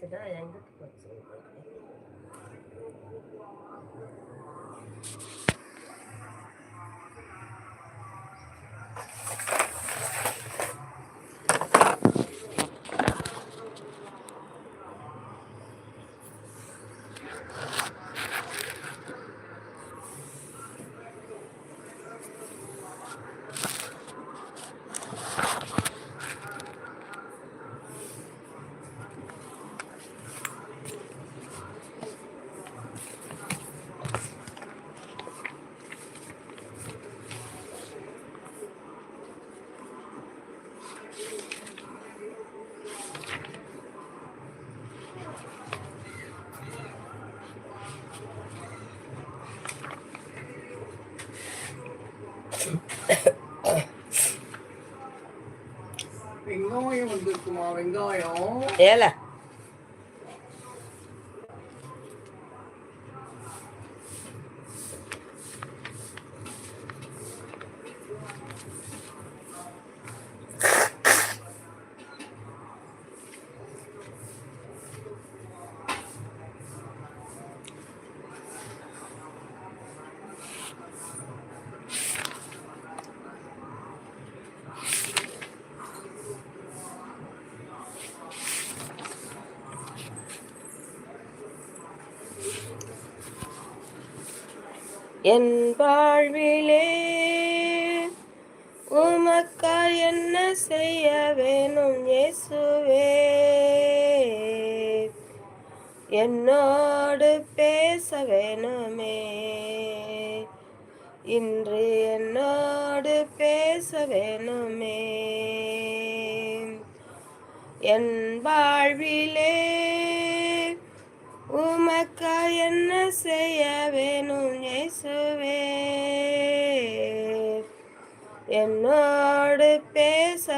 тогда я не. வெங்காயம் ஏல என் வாழ்விலே உமக்காய் என்ன செய்ய வேணும் இயேசுவே? என்னோடு பேச வேணுமே? இன்று என்னோடு பேச வேணுமே? என் வாழ்விலே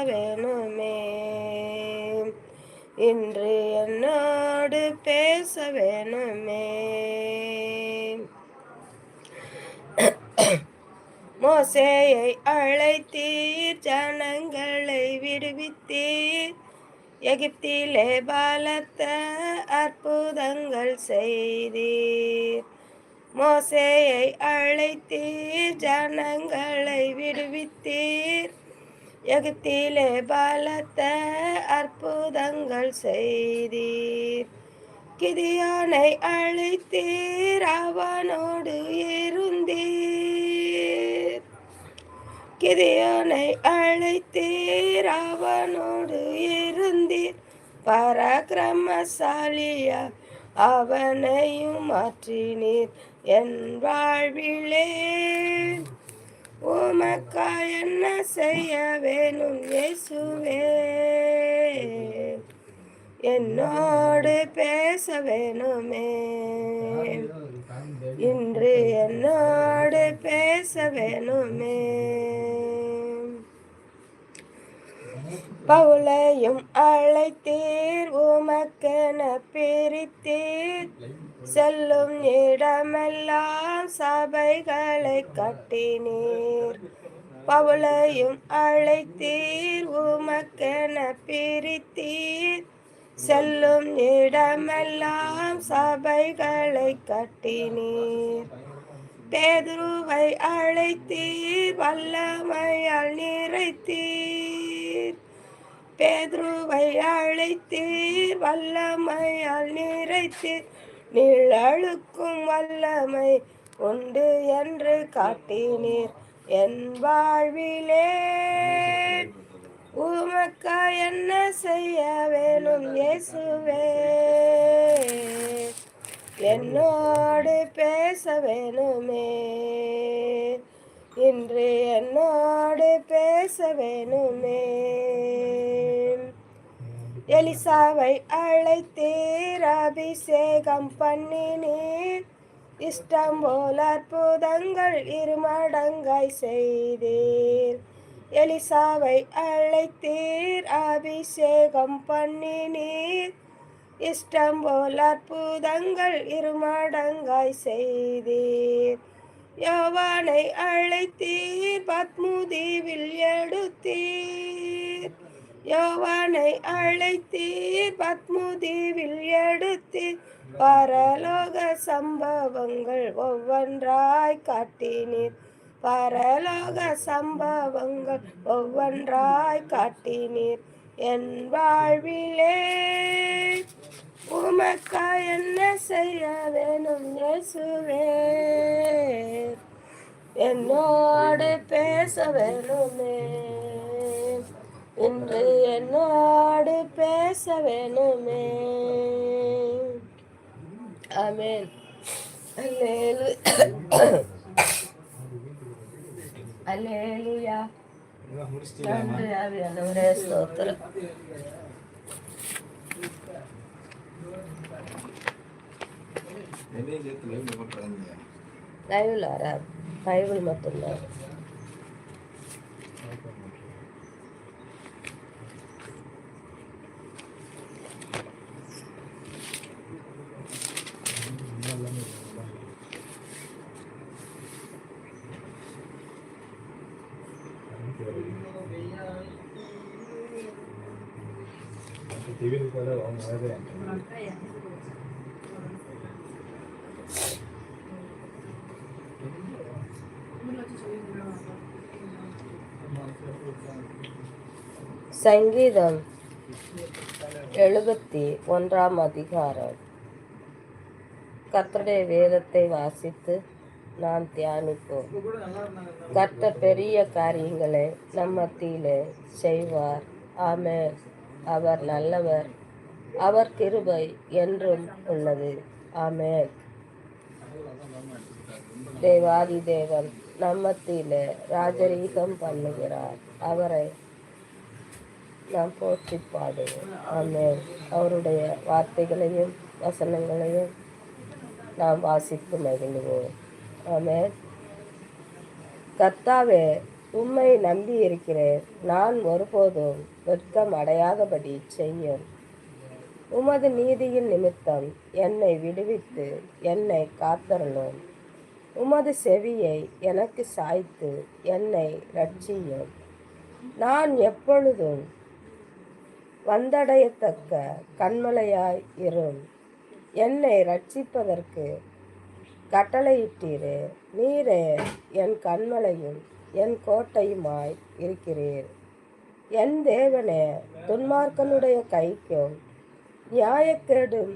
வேணுமே. இன்று என்னோடு பேச வேணுமே. மோசேயை அழைத்தீர் ஜனங்களை விடுவித்தீர். எகிப்திலே பலத்த அற்புதங்கள் செய்தீர். மோசேயை அழைத்தீர் ஜனங்களை விடுவித்தீர். யகத்திலே பலத்த அற்புதங்கள் செய்தீர். கிதியானை அழைத்தீர் அவனோடு இருந்தீர். கிதியானை அழைத்தீர் அவனோடு இருந்தீர். பராக்கிரமசாலியா அவனையும் மாற்றினீர். என் வாழ்விலே உமக்கா என்ன செய்ய வேணும் இயேசுவே? என்னோடு பேச வேணுமே. இன்று என்னோடு பேச வேணுமே. பவுலையும் அழைத்தீர் உமக்கென பிரித்தீர். செல்லும் இடமெல்லாம் சபைகளை கட்டினீர். பவுலையும் அழைத்தீர் உமக்கென பிரித்தீர். செல்லும் இடமெல்லாம் சபைகளை கட்டினீர். பேதுருவை அழைத்தீர் வல்லமையால் நிறைத்தீர். பேதுருவை அழைத்தீர் வல்லமையால் நிறைத்தீர். நிழலுக்கும் வல்லமை உண்டு என்று காட்டினீர். என் வாழ்விலே உமக்கா என்ன செய்ய வேணும் இயேசுவே? என்னோடு பேச வேணுமே? இன்று என்னோடு பேச வேணுமே? எலிசாவை அழைத்தீர் அபிஷேகம் பண்ணினீர். இஷ்டம் போல் அற்புதங்கள் இருமடங்காய் செய்தீர். எலிசாவை அழைத்தீர் அபிஷேகம் பண்ணினீர். இஷ்டம் போல் அற்புதங்கள் இருமடங்காய் செய்தீர். யோவானை அழைத்தீர் பத்முதீவில் எடுத்தீர். யோவானை அழைத்தீர் பத்முதீவில் எடுத்தீர் பரலோக சம்பவங்கள் ஒவ்வொன்றாய் காட்டினீர். பரலோக சம்பவங்கள் ஒவ்வொன்றாய் காட்டினீர். என் வாழ்விலே உமக்கா என்ன செய்ய வேணும் இயேசுவே? என்னோடு பேச வேணுமே? இன்று என்னோடு பேச வேணுமே. ஆமென். அல்லேலூயா. நன்றி ஆவியானவரே ஸ்தோத்திரம். லைவ்ல வராது பைபிள் மட்டும்தான். టీవీలు కూడా అదే అంటున్నాను சங்கீதம் எழுபத்தி ஒன்றாம் அதிகாரம் கர்த்தருடைய வேதத்தை வாசித்து நாம் தியானிப்போம் கர்த்தர் பெரிய காரியங்களை நம் மத்தியிலே செய்வார் ஆமென் அவர் நல்லவர். அவர் கிருபை என்றும் உள்ளது. ஆமென். தேவாதி தேவன் நம்மத்தில ராஜரீகம் பண்ணுகிறார். அவரை நாம் போற்றி பாடுவோம் ஆமென். அவருடைய வார்த்தைகளையும் வசனங்களையும் நாம் வாசித்து மகிழ்வோம். ஆமே கர்த்தாவே உம்மை நம்பி இருக்கிறேன் நான் ஒருபோதும் வெட்கம் அடையாதபடி செய்யும். உமது நீதியின் நிமித்தம் என்னை விடுவித்து என்னை காத்தரணும் உமது செவியை எனக்கு சாய்த்து என்னை ரட்சியும் நான் எப்பொழுதும் வந்தடையத்தக்க கண்மலையாய் இரும். என்னை ரட்சிப்பதற்கு கட்டளையிட்டீரே. நீரே என் கண்மலையும் என் கோட்டையுமாய் இருக்கிறீர். என் தேவனே துன்மார்க்கனுடைய கைக்கும் நியாயக்கேடும்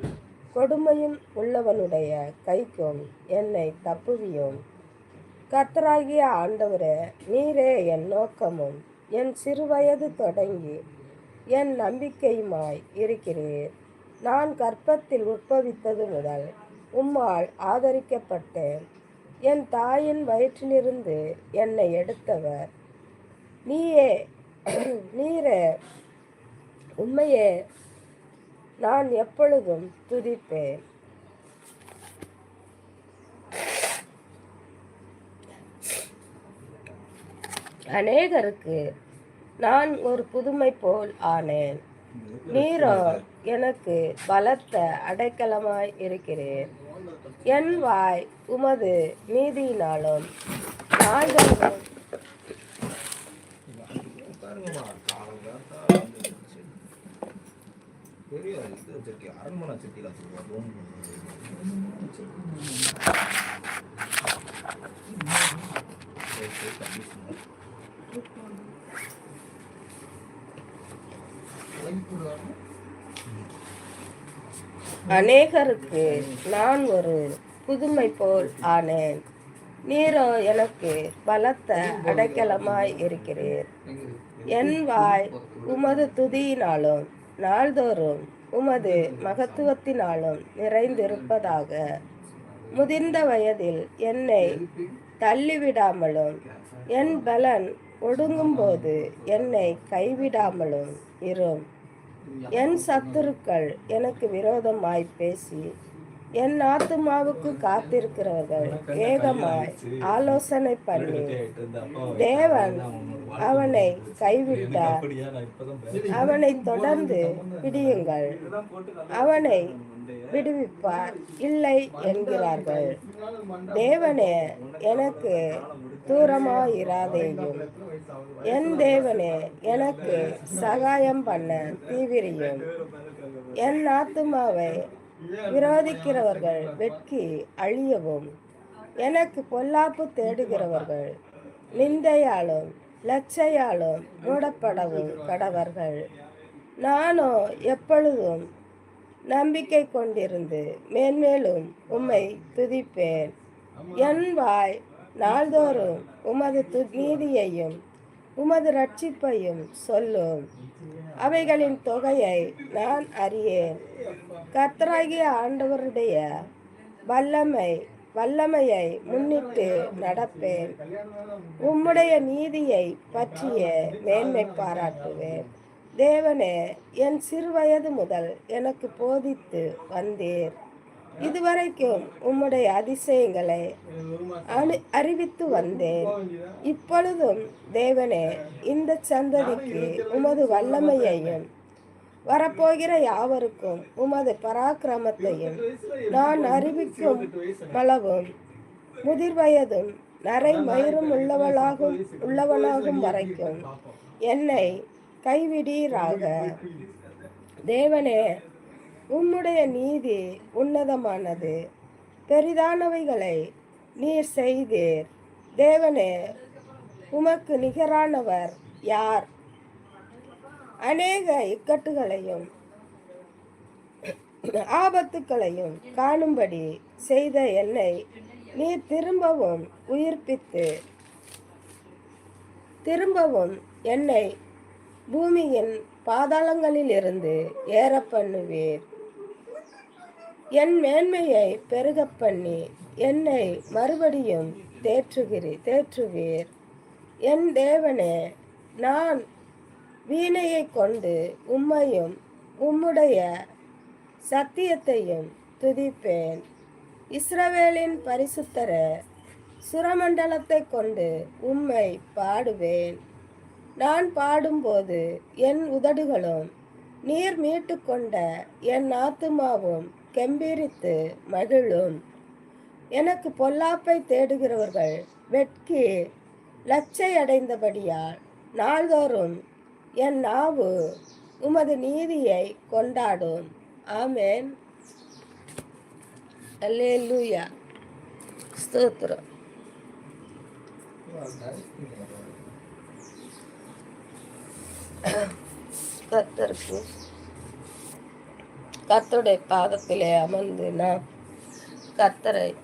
கொடுமையும் உள்ளவனுடைய கைக்கும் என்னை தப்புவியும். கத்தராகிய ஆண்டவரே நீரே என் நோக்கமும் என் சிறுவயது தொடங்கி என் நம்பிக்கையுமாய் இருக்கிறீர். நான் கற்பத்தில் உட்பவித்தது முதல் உம்மால் ஆதரிக்கப்பட்டேன். என் தாயின் வயிற்றிலிருந்து என்னை எடுத்தவர். நீயே நீரே உண்மையே நான் எப்பொழுதும் துதிப்பேன். அநேகருக்கு நான் ஒரு புதுமை போல் ஆனேன். நீரோ எனக்கு பலத்த அடைக்கலமாய் இருக்கிறேன். என் வாய் உமது நீதியினாலும் அரண்மனை அநேகருக்கு நான் ஒரு புதுமை போல் ஆனேன். நீரோ எனக்கு பலத்த அடைக்கலமாய் இருக்கிறீர். என் வாய் உமது துதியினாலும் நாள்தோறும் உமது மகத்துவத்தினாலும் நிறைந்திருப்பதாக. முதிர்ந்த வயதில் என்னை தள்ளிவிடாமலும் என் பலன் ஒடுங்கும்போது என்னை கைவிடாமலும் இரும். என் சத்துருக்கள் எனக்கு விரோதமாய் பேசி என் ஆத்துமாவுக்கு காத்திருக்கிறவர்கள் வேகமாய் ஆலோசனை பண்ணி தேவன் அவனை கைவிட்டார். அவனை தொடர்ந்து பிடியுங்கள். அவனை விடுவிப்பார். இல்லை என்கிறார்கள். தேவனே எனக்கு தூரமாயிராதேயும். என் தேவனே எனக்கு சகாயம் பண்ண தீவிரியும். என் ஆத்துமாவை விரோதிக்கிறவர்கள் வெட்கி அழியவும். எனக்கு பொல்லாப்பு தேடுகிறவர்கள் நிந்தையாலும் லச்சையாலும் மூடப்படவும் கடவர்கள். நானோ எப்பொழுதும் நம்பிக்கை கொண்டிருந்து மேன்மேலும் உம்மை துதிப்பேன். என் வாய் நாள்தோறும் உமது து நீதியையும் உமது ரட்சிப்பையும் சொல்லும். அவைகளின் தொகையை நான் அறியேன். கர்த்தராகிய ஆண்டவருடைய வல்லமை வல்லமையை முன்னிட்டு நடப்பேன். உம்முடைய நீதியை பற்றிய மேன்மை பாராட்டுவேன். தேவனே என் சிறுவயது முதல் எனக்கு போதித்து வந்தேன் இதுவரைக்கும் உம்முடைய அதிசயங்களை அனு அறிவித்து வந்தேன். இப்பொழுதும் தேவனே இந்த சந்ததிக்கு உமது வல்லமையையும் வரப்போகிற யாவருக்கும் உமது பராக்கிரமத்தையும் நான் அறிவிக்கும் அளவும் முதிர் வயதும் நரை மயிரும் உள்ளவளாகும் உள்ளவனாகும் வரைக்கும் என்னை கைவிடீராக. தேவனே உம்முடைய நீதி உன்னதமானது. பெரிதானவைகளை நீர் செய்தீர். தேவனே உமக்கு நிகரானவர் யார்? அநேக இக்கட்டுகளையும் ஆபத்துக்களையும் காணும்படி செய்த என்னை நீர் திரும்பவும் உயிர்ப்பித்து திரும்பவும் என்னை பூமியின் பாதாளங்களிலிருந்து ஏற பண்ணுவீர். என் மேன்மையை பெருகப் பண்ணி என்னை மறுபடியும் தேற்றுகிறி தேற்றுவீர். என் தேவனே நான் வீணையை கொண்டு உம்மையும் உம்முடைய சத்தியத்தையும் துதிப்பேன். இஸ்ரவேலின் பரிசுத்தர சுரமண்டலத்தை கொண்டு உம்மை பாடுவேன். நான் பாடும்போது என் உதடுகளும் நீர் மீட்டு கொண்ட என் ஆத்துமாவும் கெம்பீரித்து மகிழும். எனக்கு பொல்லாப்பை தேடுகிறவர்கள் வெட்கி லச்சை அடைந்தபடியால் நாள்தோறும் என் நாவு உமது நீதியை கொண்டாடும். ஆமென். அல்லேலூயா. ஸ்தோத்திரம். கத்தருக்கு கத்தருடைய பாதத்திலே அமர்ந்து நாம் கத்தரை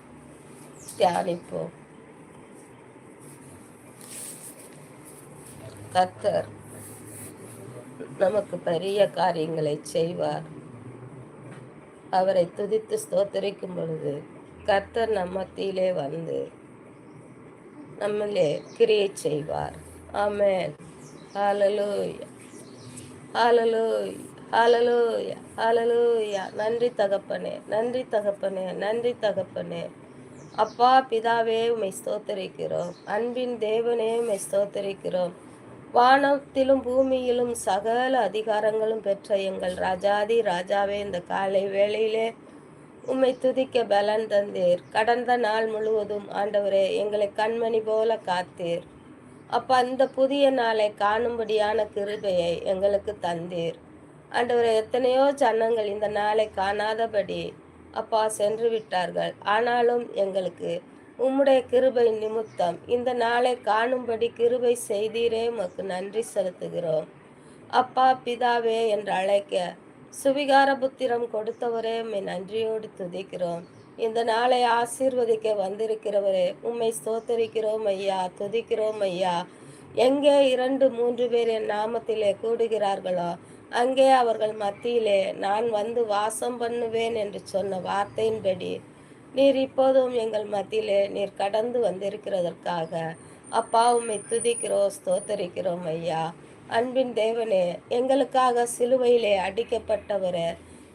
தியானிப்போம். கத்தர் நமக்கு பெரிய காரியங்களை செய்வார். அவரை துதித்து ஸ்தோத்தரிக்கும் பொழுது கர்த்தர் நம் மத்தியிலே வந்து நம்மளே கிரியை செய்வார். ஆமென். ஹாலலோய் ஹாலலோய் அலலூயா அலலூயா நன்றி தகப்பனே நன்றி தகப்பனே நன்றி தகப்பனே. அப்பா பிதாவே உம்மை ஸ்தோத்தரிக்கிறோம். அன்பின் தேவனே உமை ஸ்தோத்தரிக்கிறோம். வானத்திலும் பூமியிலும் சகல அதிகாரங்களும் பெற்ற எங்கள் ராஜாதி ராஜாவே இந்த காலை வேளையிலே உம்மை துதிக்க பலன் தந்தீர். கடந்த நாள் முழுவதும் ஆண்டவரே எங்களை கண்மணி போல காத்தீர். அப்போ அந்த புதிய நாளை காணும்படியான கிருபையை எங்களுக்கு தந்தீர். ஆண்டவர் எத்தனையோ ஜனங்கள் இந்த நாளை காணாதபடி அப்பா சென்று விட்டார்கள். ஆனாலும் எங்களுக்கு உம்முடைய கிருபை நிமித்தம் இந்த நாளை காணும்படி கிருபை செய்தீரே உமக்கு நன்றி செலுத்துகிறோம். அப்பா பிதாவே என்று அழைக்க சுவிகார புத்திரம் கொடுத்தவரே உம்மை நன்றியோடு துதிக்கிறோம். இந்த நாளை ஆசீர்வதிக்க வந்திருக்கிறவரே உம்மை ஸ்தோத்தரிக்கிறோம் ஐயா துதிக்கிறோம் ஐயா. எங்கே இரண்டு மூன்று பேர் என் நாமத்திலே கூடுகிறார்களோ அங்கே அவர்கள் மத்தியிலே நான் வந்து வாசம் பண்ணுவேன் என்று சொன்ன வார்த்தையின்படி நீர் இப்போதும் எங்கள் மத்தியிலே நீர் கடந்து வந்திருக்கிறதற்காக அப்பா உம்மை துதிக்கிறோம் ஸ்தோத்தரிக்கிறோம் ஐயா. அன்பின் தேவனே எங்களுக்காக சிலுவையிலே அடிக்கப்பட்டவரே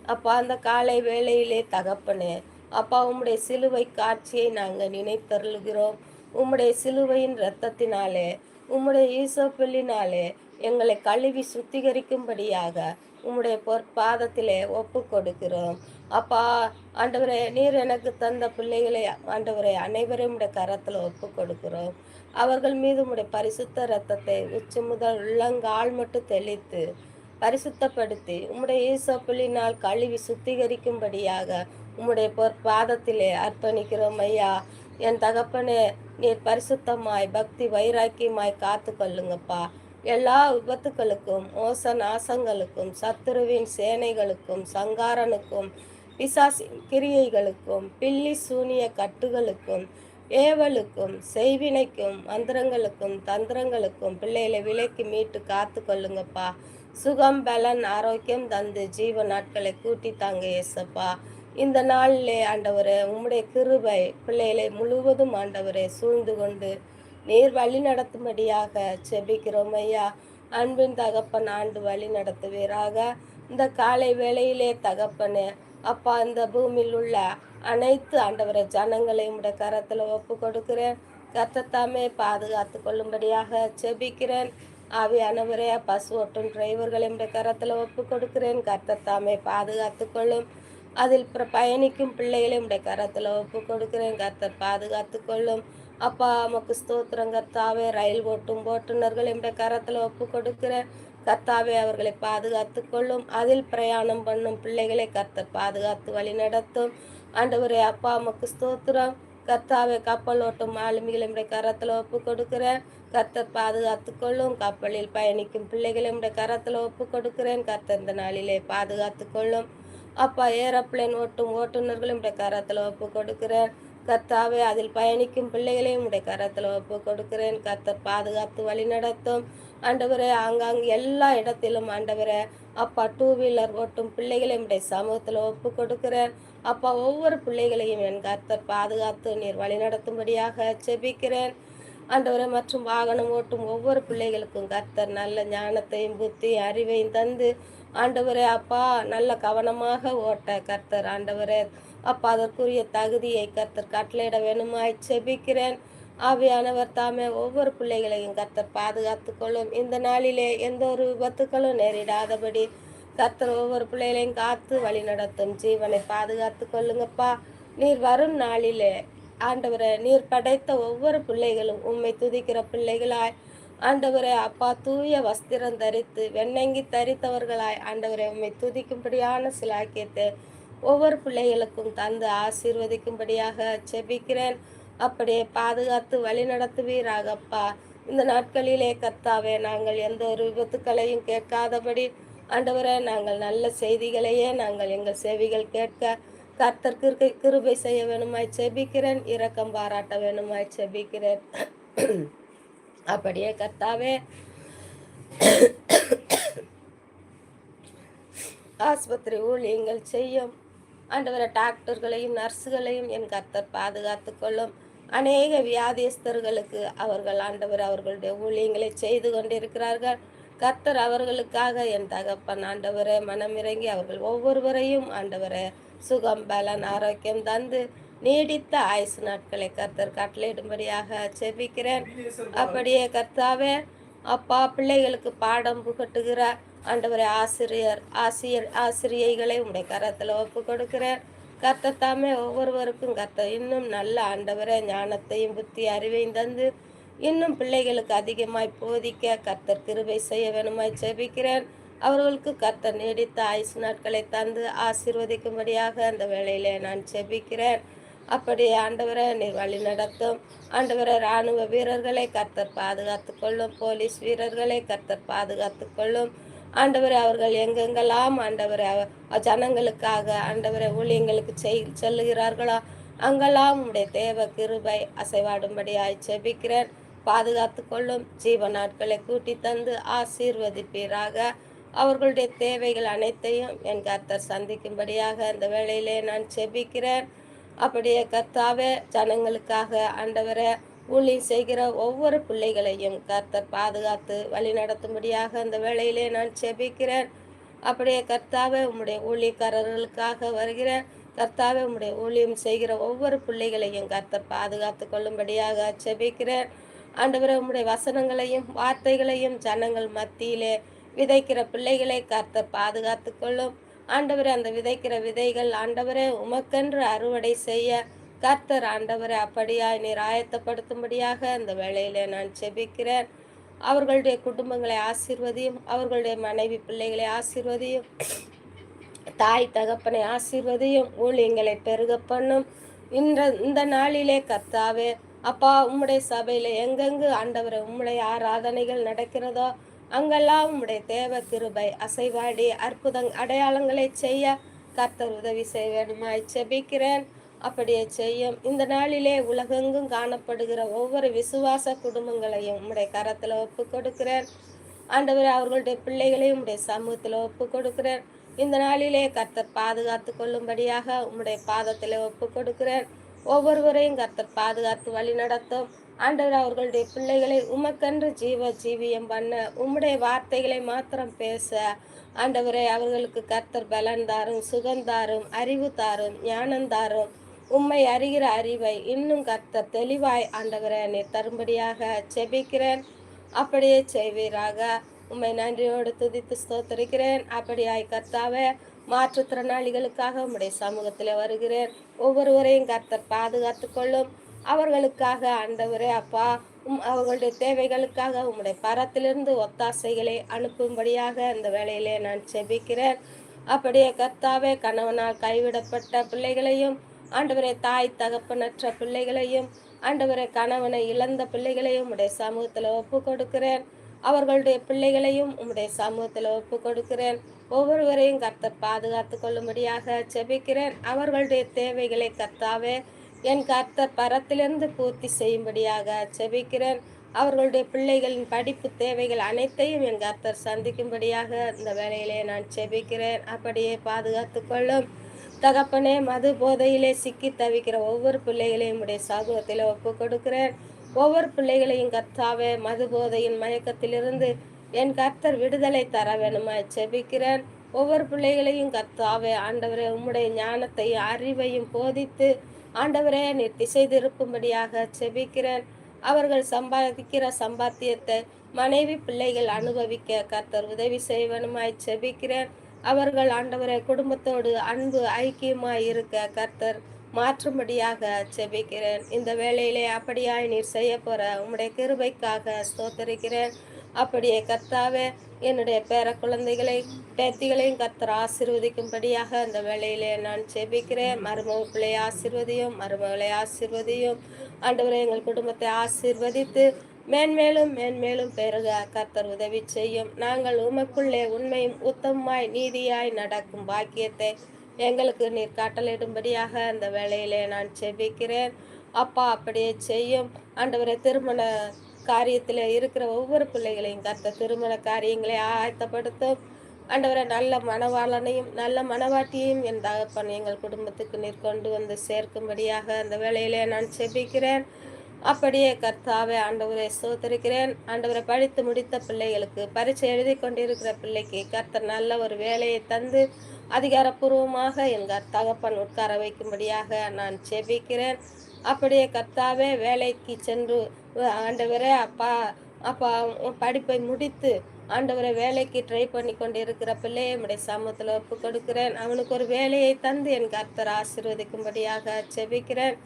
அப்பா அந்த காலை வேளையிலே தகப்பனே அப்பா உம்முடைய சிலுவை காட்சியை நாங்கள் நினைத்தருளுகிறோம். உம்முடைய சிலுவையின் இரத்தத்தினாலே உம்முடைய ஈசோப்பில்லினாலே எங்களை கழுவி சுத்திகரிக்கும்படியாக உம்முடைய பொற்பாதத்திலே ஒப்பு கொடுக்கிறோம் அப்பா ஆண்டவரே நீர் எனக்கு தந்த பிள்ளைகளை ஆண்டவரே அனைவரும் உடைய கரத்தில் ஒப்பு கொடுக்கிறோம் அவர்கள் மீது உம்முடைய பரிசுத்த ரத்தத்தை உச்சி முதல் உள்ளங்கால் மட்டும் தெளித்து பரிசுத்தப்படுத்தி உம்முடைய ஈசப்பிள்ளினால் கழுவி சுத்திகரிக்கும்படியாக உம்முடைய பொற்பாதத்திலே அர்ப்பணிக்கிறோம். ஐயா என் தகப்பனே நீர் பரிசுத்தமாய் பக்தி வைராக்கியமாய் காத்து கொள்ளுங்கப்பா எல்லா விபத்துக்களுக்கும் மோச நாசங்களுக்கும் சத்துருவின் சேனைகளுக்கும் சங்காரனுக்கும் பிசாசின் கிரியைகளுக்கும் பில்லி சூனிய கட்டுகளுக்கும் ஏவலுக்கும் செய்வினைக்கும் மந்திரங்களுக்கும் தந்திரங்களுக்கும் பிள்ளைகளை விலைக்கு மீட்டு காத்து கொள்ளுங்கப்பா. சுகம் பலன் ஆரோக்கியம் தந்து ஜீவ நாட்களை கூட்டி தாங்க ஏசப்பா இந்த நாளிலே ஆண்டவரே உம்முடைய கிருபை பிள்ளைகளை முழுவதும் ஆண்டவரே சூழ்ந்து கொண்டு நீர் வழி நடத்தும்படியாக செபிக்கிறோம் ஐயா. அன்பின் தகப்பன் ஆண்டு வழி நடத்துவீராக. இந்த காலை வேளையிலே தகப்பனு அப்பா இந்த பூமியில் உள்ள அனைத்து ஆண்டவர ஜனங்களையும் உடைய கரத்தில் ஒப்பு கொடுக்கிறேன் கத்தத்தாமே பாதுகாத்து கொள்ளும்படியாக செபிக்கிறேன். ஆவியானவரே பசு ஓட்டும் டிரைவர்களையும் உடைய கரத்தில் ஒப்பு கொடுக்கிறேன் கத்தத்தாமே பாதுகாத்து கொள்ளும். அதில் பயணிக்கும் பிள்ளைகளையும் உடைய கரத்தில் ஒப்பு கொடுக்கிறேன் கர்த்தர் பாதுகாத்து கொள்ளும். அப்பா நமக்கு ஸ்தோத்திரம். கர்த்தாவே ரயில் ஓட்டும் ஓட்டுநர்கள் என்ற கரத்தில் ஒப்பு கொடுக்கிறேன் கர்த்தாவே அவர்களை பாதுகாத்து கொள்ளும் அதில் பிரயாணம் பண்ணும் பிள்ளைகளை கர்த்தர் பாதுகாத்து வழி நடத்தும். ஆண்டவரே அப்பா நமக்கு ஸ்தோத்திரம். கர்த்தாவே கப்பல் ஓட்டும் ஆளுமைகளை நம்முடைய கரத்தில் ஒப்பு கொடுக்கிறேன் கர்த்தர் பாதுகாத்து கொள்ளும் கப்பலில் பயணிக்கும் பிள்ளைகளை நம்முடைய கரத்தில் ஒப்பு கொடுக்கிறேன் கர்த்தர் இந்த நாளிலே பாதுகாத்து கொள்ளும் அப்பா ஏரோப்ளேன் ஓட்டும் ஓட்டுநர்களும் உடைய கரத்தில் ஒப்பு கொடுக்கிறேன் கர்த்தாவே அதில் பயணிக்கும் பிள்ளைகளையும் உடைய கரத்தில் ஒப்பு கொடுக்கிறேன். கர்த்தர் பாதுகாத்து வழி நடத்தும். ஆண்டவரே ஆங்காங்கு எல்லா இடத்திலும் ஆண்டவரே அப்பா டூ வீலர் ஓட்டும் பிள்ளைகளையும் உடைய சமூகத்தில் ஒப்பு கொடுக்கிறேன். அப்பா ஒவ்வொரு பிள்ளைகளையும் என் கர்த்தர் பாதுகாத்து நீர் வழி நடத்தும்படியாக செபிக்கிறேன் ஆண்டவரை மற்றும் வாகனம் ஓட்டும் ஒவ்வொரு பிள்ளைகளுக்கும் கர்த்தர் நல்ல ஞானத்தையும் புத்தி அறிவையும் தந்து ஆண்டவரே அப்பா நல்ல கவனமாக ஓட்ட கர்த்தர் ஆண்டவரே அப்பா அதற்குரிய தகுதியை கர்த்தர் கட்டளையிட வேணுமாய் செபிக்கிறேன். ஆவியானவர் தாமே ஒவ்வொரு பிள்ளைகளையும் கர்த்தர் பாதுகாத்து கொள்ளும். இந்த நாளிலே எந்த ஒரு விபத்துக்களும் நேரிடாதபடி கர்த்தர் ஒவ்வொரு பிள்ளைகளையும் காத்து வழி நடத்தும். ஜீவனை பாதுகாத்து கொள்ளுங்கப்பா. நீர் வரும் நாளிலே ஆண்டவரே நீர் படைத்த ஒவ்வொரு பிள்ளைகளும் உம்மை துதிக்கிற பிள்ளைகளாய். ஆண்டவரே அப்பா தூய வஸ்திரம் தரித்து வெண்ணங்கி தரித்தவர்களாய். ஆண்டவரே உம்மை துதிக்கும்படியான சிலாக்கியத்தை ஒவ்வொரு பிள்ளைகளுக்கும் தந்து ஆசீர்வதிக்கும்படியாக செபிக்கிறேன் அப்படியே பாதுகாத்து வழி நடத்துவீராகப்பா இந்த நாட்களிலே கர்த்தாவே நாங்கள் எந்த ஒரு விபத்துக்களையும் கேட்காதபடி ஆண்டவரே நாங்கள் நல்ல செய்திகளையே நாங்கள் எங்கள் செவிகள் கேட்க கர்த்தர் கிருபை கிருபை செய்ய வேணுமாய் செபிக்கிறேன் இரக்கம் பாராட்ட வேணுமாய் செபிக்கிறேன் அப்படியே கர்த்தாவே ஆஸ்பத்திரி ஊழியங்கள் செய்யும். ஆண்டவரை டாக்டர்களையும் நர்ஸுகளையும் என் கர்த்தர் பாதுகாத்து கொள்ளும். அநேக வியாதியஸ்தர்களுக்கு அவர்கள் ஆண்டவர் அவர்களுடைய ஊழியங்களை செய்து கொண்டிருக்கிறார்கள். கர்த்தர் அவர்களுக்காக என் தகப்பன் ஆண்டவரை மனமிறங்கி அவர்கள் ஒவ்வொருவரையும் ஆண்டவரை சுகம் பலன் ஆரோக்கியம் தந்து நீடித்த ஆயுசு நாட்களை கர்த்தர் கட்டளையிடும்படியாக செபிக்கிறேன். அப்படியே கர்த்தாவே அப்பா பிள்ளைகளுக்கு பாடம் புகட்டுகிறார். ஆண்டவரே ஆசிரியர் ஆசிரியர் ஆசிரியைகளை உடைய கரத்தில் ஒப்பு கொடுக்கிறேன். கர்த்தர் தாமே ஒவ்வொருவருக்கும் கர்த்தர் இன்னும் நல்ல ஆண்டவரே ஞானத்தையும் புத்தி அறிவையும் தந்து இன்னும் பிள்ளைகளுக்கு அதிகமாய் போதிக்க கர்த்தர் கிருபை செய்ய வேணுமாய் செபிக்கிறேன் அவர்களுக்கு கர்த்தர் நீடித்த ஆயுசு நாட்களை தந்து ஆசீர்வதிக்கும்படியாக அந்த வேளையிலே நான் செபிக்கிறேன் அப்படியே ஆண்டவரை நீர் வழி நடத்தும். ஆண்டவரை இராணுவ வீரர்களை கர்த்தர் பாதுகாத்து கொள்ளும். போலீஸ் வீரர்களை கர்த்தர் பாதுகாத்து கொள்ளும். ஆண்டவரை அவர்கள் எங்கெங்கெல்லாம் ஆண்டவரை ஜனங்களுக்காக ஆண்டவரை ஊழியங்களுக்கு செய் செல்லுகிறார்களோ அங்கெல்லாம் உடைய தேவ கிருபை அசைவாடும்படியாய் செபிக்கிறேன் பாதுகாத்து கொள்ளும். ஜீவ நாட்களை கூட்டி தந்து ஆசீர்வதிப்பீராக. அவர்களுடைய தேவைகள் அனைத்தையும் என் கர்த்தர் சந்திக்கும்படியாக இந்த வேளையிலே நான் செபிக்கிறேன் அப்படியே கர்த்தாவே ஜனங்களுக்காக ஆண்டவரை ஊழியம் செய்கிற ஒவ்வொரு பிள்ளைகளையும் கர்த்தர் பாதுகாத்து வழி நடத்தும்படியாக அந்த வேளையிலே நான் செபிக்கிறேன். அப்படியே கர்த்தாவே உம்முடைய ஊழியக்காரர்களுக்காக வருகிற கர்த்தாவே உம்முடைய ஊழியம் செய்கிற ஒவ்வொரு பிள்ளைகளையும் கர்த்தர் பாதுகாத்து கொள்ளும்படியாக செபிக்கிறேன். ஆண்டவரே உம்முடைய வசனங்களையும் வார்த்தைகளையும் ஜனங்கள் மத்தியிலே விதைக்கிற பிள்ளைகளை கர்த்தர் பாதுகாத்து கொள்ளும். ஆண்டவரே அந்த விதைக்கிற விதைகள் ஆண்டவரே உமக்கென்று அறுவடை செய்ய கர்த்தர் ஆண்டவரை அப்படியாய் நீர் ஆயத்தப்படுத்தும்படியாக அந்த வேளையிலே நான் செபிக்கிறேன் அவர்களுடைய குடும்பங்களை ஆசீர்வதியும் அவர்களுடைய மனைவி பிள்ளைகளை ஆசீர்வதியும் தாய் தகப்பனை ஆசீர்வதியும் ஊழியங்களை பெருக பண்ணும். இந்த இந்த நாளிலே கர்த்தாவே அப்பா உம்முடைய சபையில எங்கெங்கு ஆண்டவரை உம்முடைய ஆராதனைகள் நடக்கிறதோ அங்கெல்லாம் உம்முடைய தேவ கிருபை அசைவாடி அற்புதங் அடையாளங்களை செய்ய கர்த்தர் உதவி செய்ய வேண்டுமாய் செபிக்கிறேன் அப்படியே செய்யும். இந்த நாளிலே உலகெங்கும் காணப்படுகிற ஒவ்வொரு விசுவாச குடும்பங்களையும் உம்முடைய கரத்தில் ஒப்பு கொடுக்கிறேன் ஆண்டவர் அவர்களுடைய பிள்ளைகளையும் உம்முடைய சமூகத்தில் ஒப்பு கொடுக்கிறேன் இந்த நாளிலே கர்த்தர் பாதுகாத்து கொள்ளும்படியாக உம்முடைய பாதத்தில் ஒப்பு கொடுக்கிறேன் ஒவ்வொருவரையும் கர்த்தர் பாதுகாத்து வழி நடத்தும். ஆண்டவர் அவர்களுடைய பிள்ளைகளை உமக்கென்று ஜீவ ஜீவியம் பண்ண உம்முடைய வார்த்தைகளை மாத்திரம் பேச ஆண்டவரை அவர்களுக்கு கர்த்தர் பலன் தாரும் சுகம் தாரும் அறிவு தாரும் ஞானம் தாரும். உம்மை அறிகிற அறிவை இன்னும் கர்த்தர் தெளிவாய் ஆண்டவரே நீ தரும்படியாக செபிக்கிறேன் அப்படியே செய்வீராக. உம்மை நன்றியோடு துதித்து ஸ்தோத்தரிக்கிறேன். அப்படியாய் கர்த்தாவே மாற்றுத்திறனாளிகளுக்காக உம்முடைய சமூகத்தில் வருகிறேன். ஒவ்வொருவரையும் கர்த்தர் பாதுகாத்து கொள்ளும். அவர்களுக்காக ஆண்டவரே அப்பா உம் அவர்களுடைய தேவைகளுக்காக உம்முடைய பரத்திலிருந்து ஒத்தாசைகளை அனுப்பும்படியாக இந்த வேலையிலே நான் செபிக்கிறேன் அப்படியே கர்த்தாவே கணவனால் கைவிடப்பட்ட பிள்ளைகளையும் ஆண்டவரே தாய் தகப்பனற்ற பிள்ளைகளையும் ஆண்டவரே கணவனை இழந்த பிள்ளைகளையும் உடைய சமூகத்தில் ஒப்பு கொடுக்கிறேன் அவர்களுடைய பிள்ளைகளையும் உம்முடைய சமூகத்தில் ஒப்பு கொடுக்கிறேன் ஒவ்வொருவரையும் கர்த்தர் பாதுகாத்து கொள்ளும்படியாக செபிக்கிறேன் அவர்களுடைய தேவைகளை கர்த்தாவே என் கர்த்தர் பரத்திலிருந்து பூர்த்தி செய்யும்படியாக செபிக்கிறேன் அவர்களுடைய பிள்ளைகளின் படிப்பு தேவைகள் அனைத்தையும் என் கர்த்தர் சந்திக்கும்படியாக இந்த வேலையிலே நான் செபிக்கிறேன் அப்படியே பாதுகாத்து கொள்ளும். தகப்பனே மது போதையிலே சிக்கி தவிக்கிற ஒவ்வொரு பிள்ளைகளையும் உடைய சமூகத்தில் ஒப்பு கொடுக்கிறேன். ஒவ்வொரு பிள்ளைகளையும் கர்த்தாவே மது போதையின் மயக்கத்திலிருந்து என் கர்த்தர் விடுதலை தர வேணுமாய் செபிக்கிறேன். ஒவ்வொரு பிள்ளைகளையும் கர்த்தாவே ஆண்டவரே உம்முடைய ஞானத்தையும் அறிவையும் போதித்து ஆண்டவரே நீர் திசை திருப்பும்படியாக செபிக்கிறேன். அவர்கள் சம்பாதிக்கிற சம்பாத்தியத்தை மனைவி பிள்ளைகள் அனுபவிக்க கர்த்தர் உதவி செய்வனுமாய் செபிக்கிறேன். அவர்கள் ஆண்டவரை குடும்பத்தோடு அன்பு ஐக்கியமாய் இருக்க கர்த்தர் மாற்றும்படியாக செபிக்கிறேன் இந்த வேலையிலே அப்படியாய் நீர் செய்ய போற உம்முடைய கிருபைக்காக ஸ்தோத்தரிக்கிறேன். அப்படியே கர்த்தாவே என்னுடைய பேர குழந்தைகளை பேத்திகளையும் கர்த்தர் ஆசீர்வதிக்கும்படியாக அந்த வேலையிலே நான் செபிக்கிறேன் மருமக பிள்ளையை ஆசீர்வதியும் மருமகளை ஆசிர்வதியும். ஆண்டவரை எங்கள் குடும்பத்தை ஆசிர்வதித்து மேன்மேலும் மேன்மேலும் பெருக கர்த்தர் உதவி செய்யும். நாங்கள் உமக்குள்ளே உண்மையும் உத்தமமாய் நீதியாய் நடக்கும் பாக்கியத்தை எங்களுக்கு நீர் கட்டளையிடும்படியாக அந்த வேளையிலே நான் செபிக்கிறேன். அப்பா அப்படியே செய்யும். ஆண்டவரை திருமண காரியத்தில் இருக்கிற ஒவ்வொரு பிள்ளைகளையும் கர்த்த திருமண காரியங்களை ஆயத்தப்படுத்தும். ஆண்டவரை நல்ல மணவாளனையும் நல்ல மணவாட்டியையும் என் தகப்பன் எங்கள் குடும்பத்துக்கு நீர் கொண்டு வந்து சேர்க்கும்படியாக அந்த வேலையிலே நான் செபிக்கிறேன். அப்படியே கர்த்தாவே ஆண்டவரை சோதரிக்கிறேன் ஆண்டவரை படித்து முடித்த பிள்ளைகளுக்கு பரீட்சை எழுதி கொண்டிருக்கிற பிள்ளைக்கு கர்த்தர் நல்ல ஒரு வேலையை தந்து அதிகாரப்பூர்வமாக எங்கள் தகப்பன் உட்கார வைக்கும்படியாக நான் செபிக்கிறேன் அப்படியே கர்த்தாவே வேலைக்கு சென்று ஆண்டவரே அப்பா அப்பா படிப்பை முடித்து ஆண்டவரை வேலைக்கு ட்ரை பண்ணி கொண்டு இருக்கிற பிள்ளையை என்னுடைய சமூகத்தில் ஒப்பு கொடுக்கிறேன் அவனுக்கு ஒரு வேலையை தந்து என் கர்த்தர் ஆசீர்வதிக்கும்படியாக செபிக்கிறேன்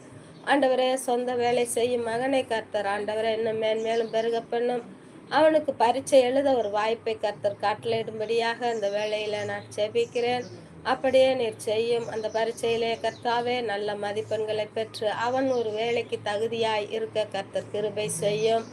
ஆண்டவரே சொந்த வேலை செய்யும் மகனை கர்த்தர் ஆண்டவரே இன்னும் மேன்மேலும் பெருக பண்ணும். அவனுக்கு பரீட்சை எழுத ஒரு வாய்ப்பை கர்த்தர் காட்டலிடும்படியாக அந்த வேலையில நான் செபிக்கிறேன் அப்படியே நீர் செய்யும் அந்த பரீட்சையிலே கர்த்தாவே நல்ல மதிப்பெண்களை பெற்று அவன் ஒரு வேலைக்கு தகுதியாய் இருக்க கர்த்தர் கிருபை செய்யும்.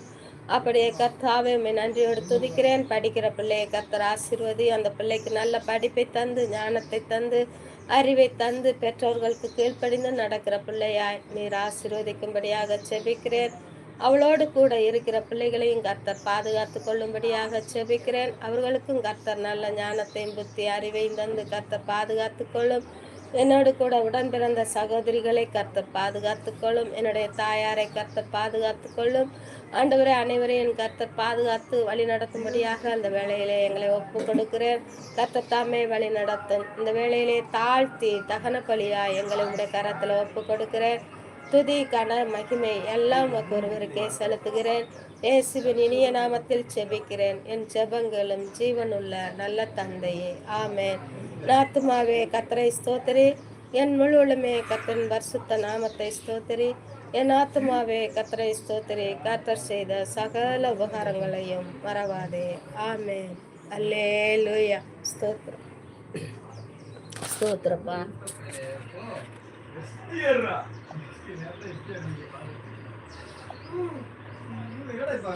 அப்படியே கர்த்தாவே உண்மை நன்றியோடு துதிக்கிறேன். படிக்கிற பிள்ளையை கர்த்தர் ஆசீர்வதி. அந்த பிள்ளைக்கு நல்ல படிப்பை தந்து ஞானத்தை தந்து அறிவை தந்து பெற்றோர்களுக்கு கீழ்ப்படிந்து நடக்கிற பிள்ளையாய் நீர் ஆசீர்வதிக்கும்படியாக செபிக்கிறேன் அவளோடு கூட இருக்கிற பிள்ளைகளையும் கர்த்தர் பாதுகாத்து கொள்ளும்படியாக செபிக்கிறேன் அவர்களுக்கும் கர்த்தர் நல்ல ஞானத்தையும் புத்தி அறிவையும் தந்து கர்த்தர் பாதுகாத்து கொள்ளும். என்னோடு கூட உடன் பிறந்த சகோதரிகளை கர்த்தர் பாதுகாத்துக்கொள்ளும் என்னுடைய தாயாரை கர்த்தர் பாதுகாத்துக்கொள்ளும் ஆண்டவரை அனைவரையும் என் கர்த்தர் பாதுகாத்து வழி நடத்தும்படியாக அந்த வேலையிலே எங்களை ஒப்பு கொடுக்கிறேன். கர்த்தர் தாமே வழி நடத்தும். இந்த வேலையிலே தாழ்த்தி தகன பலியா எங்களை உடைய கரத்தில் ஒப்பு கொடுக்கிறேன். துதி கன மகிமை எல்லாம் உமக்கு ஒருவருக்கே செலுத்துகிறேன். இயேசுவின் இனிய நாமத்தில் செபிக்கிறேன். என் ஜெபங்களும் ஜீவனுள்ள நல்ல தந்தையே. ஆமேன். நாத்துமாவே கத்தரை ஸ்தோத்திரி. என் முழுவலுமே கத்தரின் பரிசுத்த நாமத்தை ஸ்தோத்திரி. என் ஆத்துமாவே கத்தரை ஸ்தோத்திரி. கத்தர் செய்த சகல உபகாரங்களையும் மறவாதே. ஆமே அல்லே லூயா ஸ்தோத்திரம். ஸ்தோத்திரப்பா.